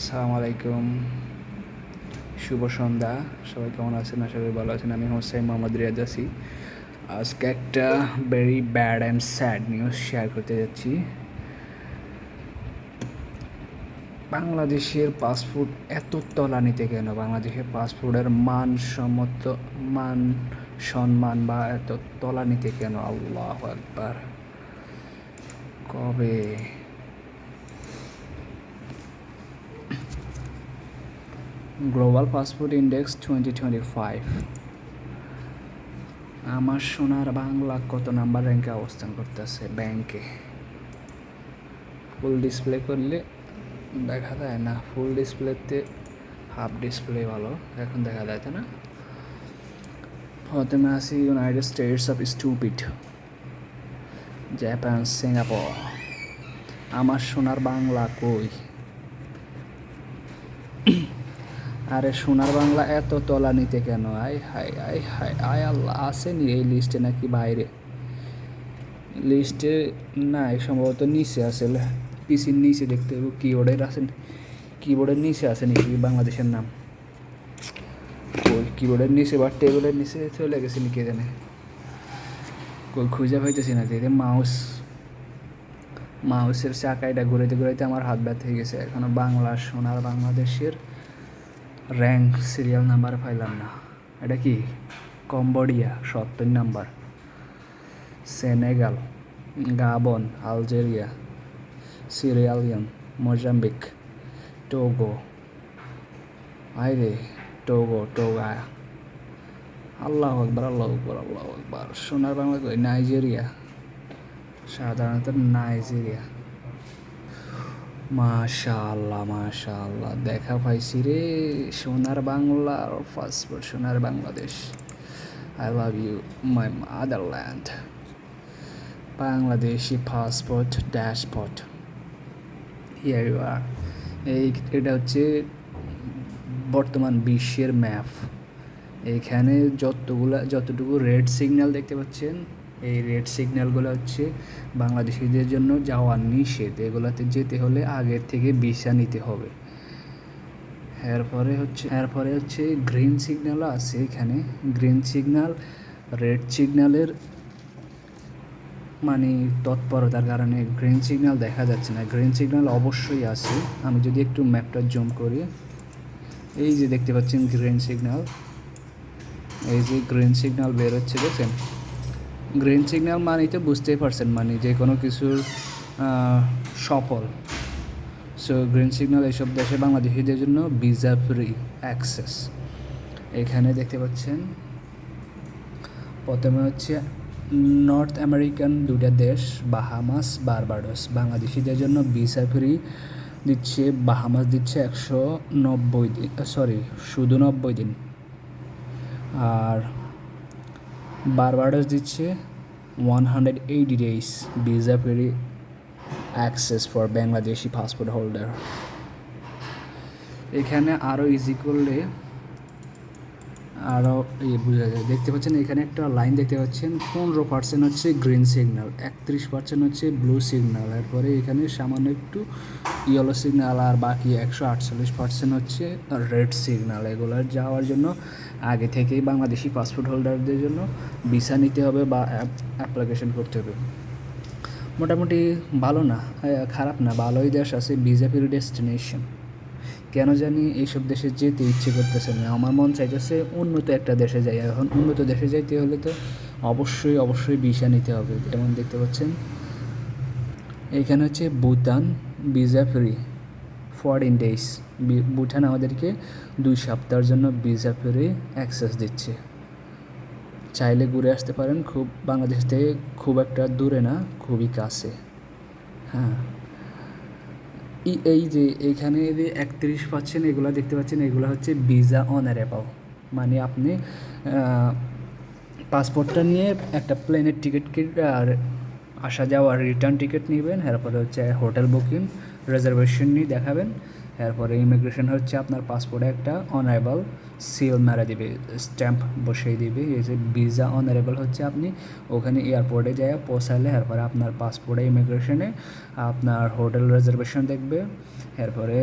আসসালামু আলাইকুম। শুভ সন্ধ্যা। সবাই কেমন আছেন? আশা করি ভালো আছেন। আমি হোসেন মোহাম্মদ রিয়াজ আছি। আজকে একটা very bad and sad news share করতে যাচ্ছি। বাংলাদেশের পাসপোর্ট এত তলানিতে কেন? বাংলাদেশের পাসপোর্টের মান সম্মত, মান সম্মান বা এত তলানিতে কেন? আল্লাহ একবার কবে? Global passport index twenty twenty five আমার সোনার বাংলা কত নাম্বার র্যাঙ্কে অবস্থান করতেছে? ব্যাংকে ফুল ডিসপ্লে করলে দেখা যায় না। ফুল ডিসপ্লেতে হাফ ডিসপ্লে ভালো। এখন দেখা যায় না? প্রথমে আসি United States of stupid Japan Singapore আমার সোনার বাংলা কই? আরে সোনার বাংলা এত তলা নিতে কেন? আয় হায় আয় হায়, আয় আল্লাহ, আসেনি এই লিস্টে নাকি বাইরে? লিস্টে নাই, সম্ভবত নিচে আছে পিসির নিচে দেখতে হবে কিবোর্ডের আছেন কিবোর্ডের নিচে আছে নাকি বাংলাদেশের নাম? ওই কিবোর্ডের নিচে বা টেবিলের নিচে চলে গেছে কে জানে? কই, খুঁজে পাইতেছি না যে মাউস মাউসের চাকাইটা ঘুরাইতে ঘুরাইতে আমার হাত ব্যথা হয়ে গেছে। এখনও বাংলা, সোনার বাংলাদেশের র্যাঙ্ক সিরিয়াল নাম্বার পাইলাম না। এটা কি? কম্বোডিয়া সত্তর number Senegal Gabon Algeria Sierra Leone Mozambique Togo আইরে টোগো টোগা আল্লাহ আকবর আল্লাহ আকবর আল্লাহ আকবর। সোনার বাংলা নাইজেরিয়া সাধারণত নাইজেরিয়া মাশাআল্লাহ মাশাআল্লাহ। দেখা পাইছি রে, সোনার বাংলার পাসপোর্ট সোনার Bangladesh. I love you my motherland Bangladeshi passport ড্যাশপোর্ট here you are এই এটা হচ্ছে বর্তমান বিশ্বের ম্যাপ এখানে যতগুলা, যতটুকু রেড সিগন্যাল দেখতে পাচ্ছেন এই রেড সিগন্যালগুলো হচ্ছে বাংলাদেশিদের জন্য যাওয়ার নিষেধ। এগুলোতে যেতে হলে আগের থেকে ভিসা নিতে হবে। এরপরে হচ্ছে এরপরে হচ্ছে গ্রিন সিগন্যালও আছে এখানে। গ্রিন সিগন্যাল রেড সিগন্যালের মানে তৎপরতার কারণে গ্রিন সিগন্যাল দেখা যাচ্ছে না। গ্রিন সিগন্যাল অবশ্যই আছে। আমি যদি একটু ম্যাপটা জুম করি। এই যে দেখতে পাচ্ছেন গ্রিন সিগন্যাল এই যে গ্রিন সিগন্যাল বেরোচ্ছে, দেখছেন? গ্রিন সিগন্যাল মানেই তো বুঝতেই পারছেন মানে যে কোনো কিছুর সফল। সো গ্রিন সিগন্যাল এইসব দেশে বাংলাদেশিদের জন্য ভিসা ফ্রি অ্যাক্সেস। এখানে দেখতে পাচ্ছেন, প্রথমে হচ্ছে নর্থ আমেরিকান দুটা দেশ, বাহামাস, বারবাডোস। বাংলাদেশিদের জন্য ভিসা ফ্রি দিচ্ছে, বাহামাস দিচ্ছে একশো নব্বই দিন সরি শুধু নব্বই দিন। আর বারবাডোস দিচ্ছে one hundred eighty days visa free access for Bangladeshi passport holder এখানে আরও ইজি করলে আরও ইয়ে বোঝা যায়। দেখতে পাচ্ছেন এখানে একটা লাইন দেখতে পাচ্ছেন, পনেরো পার্সেন্ট হচ্ছে গ্রিন সিগন্যাল একত্রিশ পার্সেন্ট হচ্ছে ব্লু সিগন্যাল এরপরে এখানে সামান্য একটু ইয়েলো সিগন্যাল আর বাকি একশো আটচল্লিশ পার্সেন্ট হচ্ছে রেড সিগন্যাল এগুলো যাওয়ার জন্য আগে থেকেই বাংলাদেশি পাসপোর্ট হোল্ডারদের জন্য ভিসা নিতে হবে বা অ্যাপ্লিকেশন করতে হবে। মোটামুটি ভালো না খারাপ না, ভালোই দেশ আছে ফ্রি ডেস্টিনেশন কেন জানি এইসব দেশে যেতে ইচ্ছে করতেছে না। আমার মন চাইতেছে উন্নত একটা দেশে যাই। এখন উন্নত দেশে যাইতে হলে তো অবশ্যই অবশ্যই ভিসা নিতে হবে। যেমন দেখতে পাচ্ছেন, এখানে হচ্ছে Bhutan visa free fourteen days Bhutan আমাদেরকে দুই সপ্তাহের জন্য ভিসা ফ্রি অ্যাক্সেস দিচ্ছে। চাইলে ঘুরে আসতে পারেন। খুব, বাংলাদেশ থেকে খুব একটা দূরে না, খুবই কাছে। হ্যাঁ। এই যে এখানে যে একত্রিশ পাচ্ছেন, এগুলো দেখতে পাচ্ছেন, এগুলো হচ্ছে ভিসা অনারেবল মানে আপনি পাসপোর্টটা নিয়ে একটা প্লেনের টিকিট আর আসা যাওয়ার রিটার্ন টিকিট নেবেন, এরপরে হচ্ছে হোটেল বুকিং রিজার্ভেশন নিয়ে দেখাবেন। এরপরে ইমিগ্রেশন হচ্ছে আপনার পাসপোর্টে একটা অনারেবল সিল মারা দিবে স্ট্যাম্প বসিয়ে দিবে, এই যে ভিসা অনারেবল হচ্ছে আপনি, ওখানে এয়ারপোর্টে যায় পৌঁছালে এরপরে আপনার পাসপোর্টে ইমিগ্রেশনে আপনার হোটেল রিজার্ভেশন দেখবে, এরপরে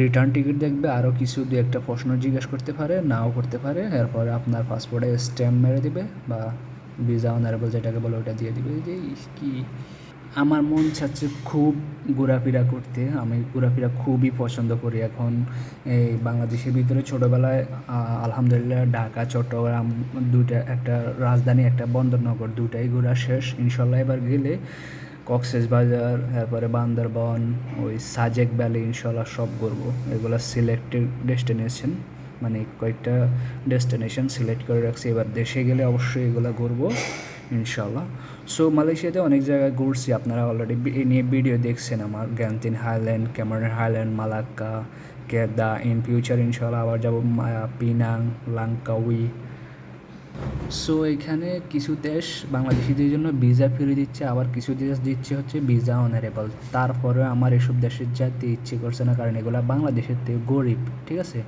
রিটার্ন টিকিট দেখবে আরও কিছু দু একটা প্রশ্ন জিজ্ঞেস করতে পারে, নাও করতে পারে, এরপরে আপনার পাসপোর্টে স্ট্যাম্প মেরে দিবে বা ভিসা অনারেবল যেটাকে বলে ওটা দিয়ে দিবে যে কি আমার মন চাচ্ছে খুব ঘোরাফেরা করতে। আমি ঘোরাফেরা খুবই পছন্দ করি এখন। এই বাংলাদেশের ভিতরে ছোটোবেলায় আলহামদুলিল্লাহ ঢাকা, চট্টগ্রাম দুইটা, একটা রাজধানী, একটা বন্দরনগর দুটাই ঘোরা শেষ। ইনশাল্লাহ এবার গেলে কক্সেস বাজার তারপরে বান্দরবন, ওই সাজেক ভ্যালি ইনশাল্লাহ সব ঘুরবো। এগুলো সিলেক্টেড ডেস্টিনেশন মানে কয়েকটা ডেস্টিনেশন সিলেক্ট করে রাখছি। এবার দেশে গেলে অবশ্যই এগুলো ঘুরবো, ইনশাল্লাহ। সো মালয়েশিয়াতে অনেক জায়গায় ঘুরছি আপনারা অলরেডি নিয়ে ভিডিও দেখছেন আমার। Genting Highland Cameron Highland Malacca Kedah in future ইনশাল্লাহ আবার যাব পিনাং লাঙ্কাউই সো এখানে কিছু দেশ বাংলাদেশিদের জন্য ভিসা ফিরে দিচ্ছে, আবার কিছু দেশ দিচ্ছে হচ্ছে ভিসা অনারেবল তারপরে আমার এসব দেশের যেতে ইচ্ছে করছে না, কারণ এগুলা বাংলাদেশের থেকে গরিব, ঠিক আছে?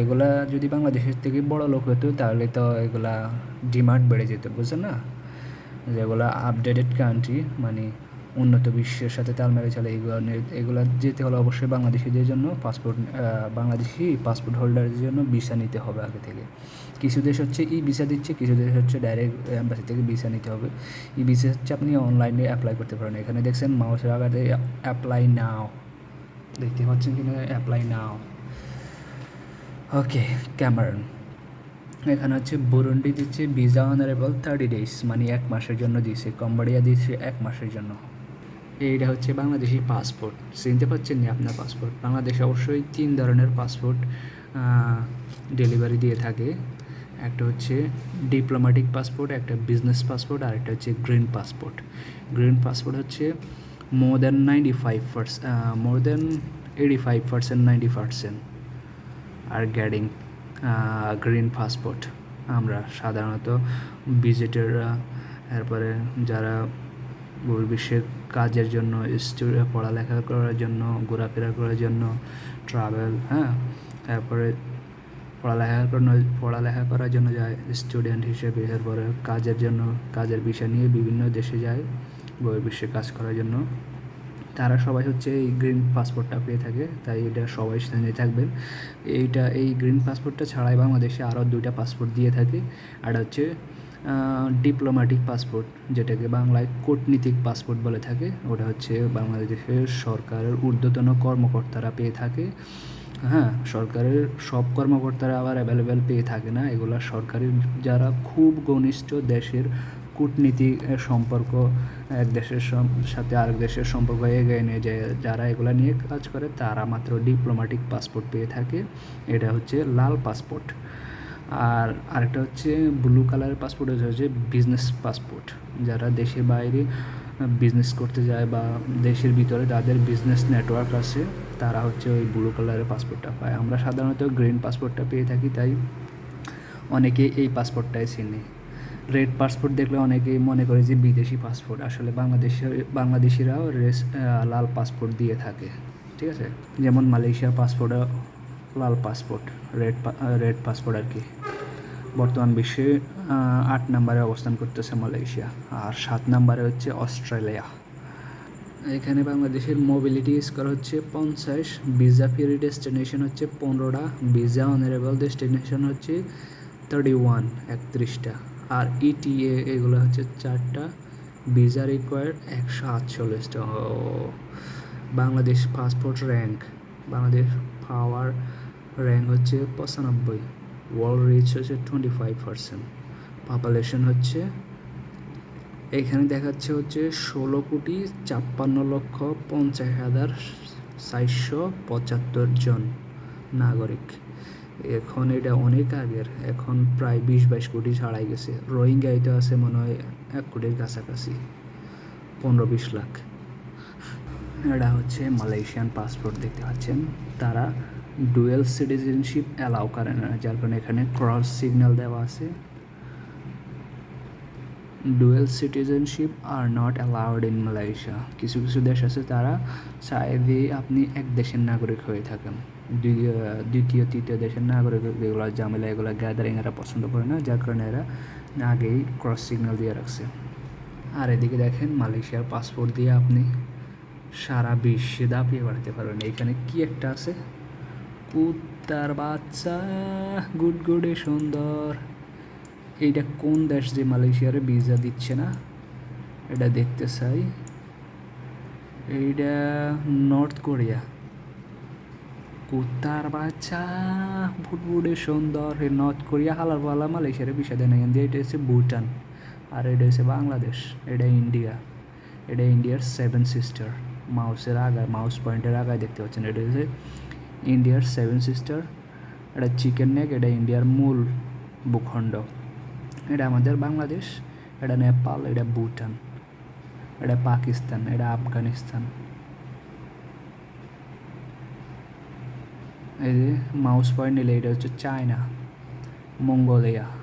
এগুলা যদি বাংলাদেশের থেকে বড় লোক হতো, তাহলে তো এগুলা ডিমান্ড বেড়ে যেত, বুঝছেন না? যেগুলো আপডেটেড কান্ট্রি মানে উন্নত বিশ্বের সাথে তাল মেরে চলে এগুলো এগুলো যেতে হলে অবশ্যই বাংলাদেশিদের জন্য পাসপোর্ট বাংলাদেশি পাসপোর্ট হোল্ডারদের জন্য ভিসা নিতে হবে আগে থেকে। কিছু দেশ হচ্ছে ই ভিসা দিচ্ছে, কিছু দেশ হচ্ছে ডাইরেক্ট অ্যাম্বাসি থেকে ভিসা নিতে হবে। ই ভিসা হচ্ছে আপনি অনলাইনে অ্যাপ্লাই করতে পারেন। এখানে দেখছেন মাউসের আগাতে অ্যাপ্লাই নাও দেখতে পাচ্ছেন কিনা? অ্যাপ্লাই নাও ওকে ক্যামেরন এখানে হচ্ছে বুরুন্ডি দিচ্ছে ভিসা অনারেবল থার্টি ডেজ মানে এক মাসের জন্য দিচ্ছে কম্বোডিয়া দিচ্ছে এক মাসের জন্য। এইটা হচ্ছে বাংলাদেশি পাসপোর্ট চিনতে পারছেন না আপনার পাসপোর্ট বাংলাদেশে অবশ্যই তিন ধরনের পাসপোর্ট ডেলিভারি দিয়ে থাকে। একটা হচ্ছে ডিপ্লোম্যাটিক পাসপোর্ট একটা বিজনেস পাসপোর্ট আর একটা হচ্ছে গ্রিন পাসপোর্ট গ্রিন পাসপোর্ট হচ্ছে more than ninety five percent more than eighty five percent ninety percent are getting green passport আমরা সাধারণত ভিজিটাররা তারপরে যারা বহির্বিশ্বের কাজের জন্য পড়ালেখা করার জন্য, ঘোরাফেরা করার জন্য ট্রাভেল হ্যাঁ? তারপরে পড়ালেখা করানো পড়ালেখা করার জন্য যায় স্টুডেন্ট হিসেবে এরপরে কাজের জন্য, কাজের বিষয় নিয়ে বিভিন্ন দেশে যায় বহির্বিশ্বে কাজ করার জন্য। তারা সবাই হচ্ছে এই গ্রিন পাসপোর্টটা পেয়ে থাকে, তাই এটা সবাই জেনে থাকবেন। এইটা, এই গ্রিন পাসপোর্টটা ছাড়াই বাংলাদেশে আরও দুইটা পাসপোর্ট দিয়ে থাকে, আর হচ্ছে ডিপ্লোম্যাটিক পাসপোর্ট যেটাকে বাংলায় কূটনীতিক পাসপোর্ট বলে থাকে, ওটা হচ্ছে বাংলাদেশের সরকারের ঊর্ধ্বতন কর্মকর্তারা পেয়ে থাকে। হ্যাঁ সরকারের সব কর্মকর্তারা আবার অ্যাভেলেবেল পেয়ে থাকে না। এগুলো সরকারের যারা খুব ঘনিষ্ঠ দেশের কূটনীতিক সম্পর্ক, এক দেশের সাথে আরেক দেশের সম্পর্ক এগিয়ে নিয়ে যায় যারা এগুলো নিয়ে কাজ করে, তারা মাত্র ডিপ্লোম্যাটিক পাসপোর্ট পেয়ে থাকে। এটা হচ্ছে লাল পাসপোর্ট আর আরেকটা হচ্ছে ব্লু কালারের পাসপোর্ট হচ্ছে বিজনেস পাসপোর্ট যারা দেশের বাইরে বিজনেস করতে যায় বা দেশের ভিতরে তাদের বিজনেস নেটওয়ার্ক আছে, তারা হচ্ছে ওই ব্লু কালারের পাসপোর্টটা পায়। আমরা সাধারণত গ্রিন পাসপোর্টটা পেয়ে থাকি, তাই অনেকে এই পাসপোর্টটাই চিনে। রেড পাসপোর্ট দেখলে অনেকেই মনে করে যে বিদেশি পাসপোর্ট আসলে বাংলাদেশের বাংলাদেশিরাও রেস লাল পাসপোর্ট দিয়ে থাকে, ঠিক আছে? যেমন মালয়েশিয়া পাসপোর্টও লাল পাসপোর্ট রেড রেড পাসপোর্ট আর কি। বর্তমান বিশ্বে আট নম্বরে অবস্থান করতেছে মালয়েশিয়া আর সাত নম্বরে হচ্ছে অস্ট্রেলিয়া। এখানে বাংলাদেশের মোবিলিটি স্কোর হচ্ছে পঞ্চাশ ভিসা ফ্রি ডেস্টিনেশন হচ্ছে পনেরোটা ভিসা অনারেবল ডেস্টিনেশন হচ্ছে থার্টি ওয়ান একত্রিশটা। আর ইটিএ এগুলো হচ্ছে চারটা ভিসা রিকোয়ার্ড একশো আটচল্লিশটা। Bangladesh passport rank Bangladesh power rank হচ্ছে পঁচানব্বই। ওয়ার্ল্ড রিচ হচ্ছে টোয়েন্টি ফাইভ পার্সেন্ট পপুলেশন হচ্ছে, এখানে দেখাচ্ছে হচ্ছে ষোলো কোটি ছাপ্পান্ন লক্ষ পঞ্চাশ হাজার চারশো পঁচাত্তর জন নাগরিক। এখন এটা অনেক আগের, এখন প্রায় বিশ বাইশ কোটি ছাড়াই গেছে। রোহিঙ্গাই তো আছে মনে হয় এক কোটির কাছাকাছি, পনেরো বিশ লাখ। এটা হচ্ছে মালয়েশিয়ান পাসপোর্ট দেখতে পাচ্ছেন। তারা ডুয়েল সিটিজেনশিপ অ্যালাউ করে না, যার কারণে এখানে ক্রস সিগন্যাল দেওয়া আছে। Dual citizenship are not allowed in Malaysia. কিছু কিছু দেশ আছে তারা চাইলে আপনি এক দেশের নাগরিক হয়ে থাকেন। দ্বিতীয় তৃতীয় দেশের নাগরিক এগুলো জামেলা এগুলো গ্যাদারিং এরা পছন্দ করে না, যার কারণে এরা আগেই ক্রস সিগন্যাল দিয়ে রাখছে। আর এদিকে দেখেন মালয়েশিয়ার পাসপোর্ট দিয়ে আপনি সারা বিশ্বে দাপিয়ে বেড়াতে পারবেন। এখানে কি একটা আছে? কুত্তার বাচ্চা। গুড, গুডে সুন্দর। এইটা কোন দেশ যে মালয়েশিয়ারে ভিসা দিচ্ছে না? এটা দেখতে চাই। এইটা নর্থ কোরিয়া। কুত্তার বাচ্চা ফুটফুটে সুন্দর। নর্থ কোরিয়া হালার পালা মালয়েশিয়ারে বিষয় দেয় না। এটা হচ্ছে ভুটান। আর এটা হচ্ছে বাংলাদেশ। এটা ইন্ডিয়া। এটা ইন্ডিয়ার সেভেন সিস্টার। মাউসের আগায় মাউস পয়েন্টের আগায় দেখতে পাচ্ছেন। এটা হচ্ছে ইন্ডিয়ার সেভেন সিস্টার এটা চিকেন নেক এটা ইন্ডিয়ার মূল ভূখণ্ড। এটা আমাদের বাংলাদেশ, এটা নেপাল, এটা ভুটান, এটা পাকিস্তান, এটা আফগানিস্তান। এই যে মাউস পয়েন্ট নিলে এটা হচ্ছে চায়না, মঙ্গোলিয়া।